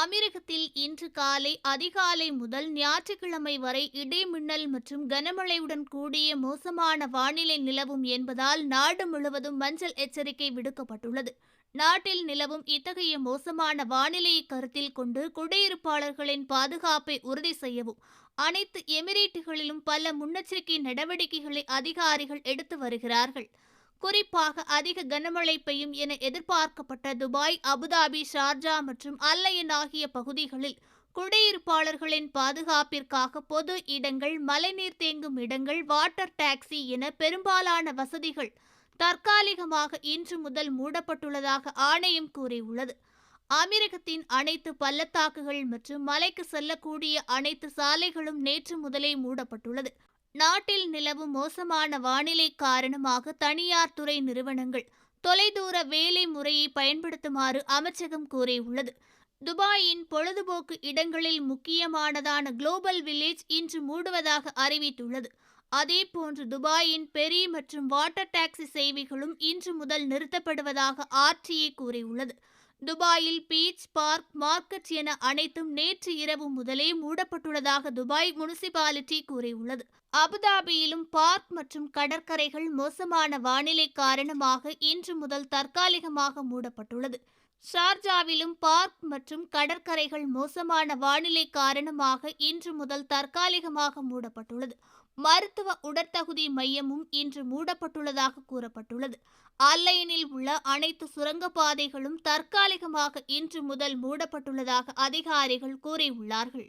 அமீரகத்தில் இன்று காலை அதிகாலை முதல் ஞாயிற்றுக்கிழமை வரை இடிமின்னல் மற்றும் கனமழையுடன் கூடிய மோசமான வானிலை நிலவும் என்பதால் நாடு முழுவதும் மஞ்சள் எச்சரிக்கை விடுக்கப்பட்டுள்ளது. நாட்டில் நிலவும் இத்தகைய மோசமான வானிலையை கருத்தில் கொண்டு குடியிருப்பாளர்களின் பாதுகாப்பை உறுதி செய்யவும் அனைத்து எமிரேட்டுகளிலும் பல முன்னெச்சரிக்கை நடவடிக்கைகளை அதிகாரிகள் எடுத்து வருகிறார்கள். குறிப்பாக அதிக கனமழை பெய்யும் என எதிர்பார்க்கப்பட்ட துபாய் அபுதாபி ஷார்ஜா மற்றும் அல்லையன் ஆகிய பகுதிகளில் குடியிருப்பாளர்களின் பாதுகாப்பிற்காக பொது இடங்கள் மழைநீர் தேங்கும் இடங்கள் வாட்டர் டாக்ஸி என பெரும்பாலான வசதிகள் தற்காலிகமாக இன்று முதல் மூடப்பட்டுள்ளதாக ஆணையம் கூறியுள்ளது. அமெரிக்கத்தின் அனைத்து பள்ளத்தாக்குகள் மற்றும் மலைக்கு செல்லக்கூடிய அனைத்து சாலைகளும் நேற்று முதலே மூடப்பட்டுள்ளது. நாட்டில் நிலவும் மோசமான வானிலை காரணமாக தனியார் துறை நிறுவனங்கள் தொலைதூர வேலை முறையை பயன்படுத்துமாறு அமைச்சகம் கூறியுள்ளது. துபாயின் பொழுதுபோக்கு இடங்களில் முக்கியமானதான குளோபல் வில்லேஜ் இன்று மூடுவதாக அறிவித்துள்ளது. அதேபோன்று துபாயின் பெரி மற்றும் வாட்டர் டாக்ஸி சேவைகளும் இன்று முதல் நிறுத்தப்படுவதாக ஆர்டிஏ கூறியுள்ளது. துபாயில் பீச் பார்க் மார்க்கெட் என அனைத்தும் நேற்று இரவு முதலே மூடப்பட்டுள்ளதாக துபாய் முனிசிபாலிட்டி கூறியுள்ளது. அபுதாபியிலும் பார்க் மற்றும் கடற்கரைகள் மோசமான வானிலை காரணமாக இன்று முதல் தற்காலிகமாக மூடப்பட்டுள்ளது. ஷார்ஜாவிலும் பார்க் மற்றும் கடற்கரைகள் மோசமான வானிலை காரணமாக இன்று முதல் தற்காலிகமாக மூடப்பட்டுள்ளது. மருத்துவ உடற்தகுதி மையமும் இன்று மூடப்பட்டுள்ளதாக கூறப்பட்டுள்ளது. ஆன்லைனில் உள்ள அனைத்து சுரங்கப்பாதைகளும் தற்காலிகமாக இன்று முதல் மூடப்பட்டுள்ளதாக அதிகாரிகள் கூறியுள்ளார்கள்.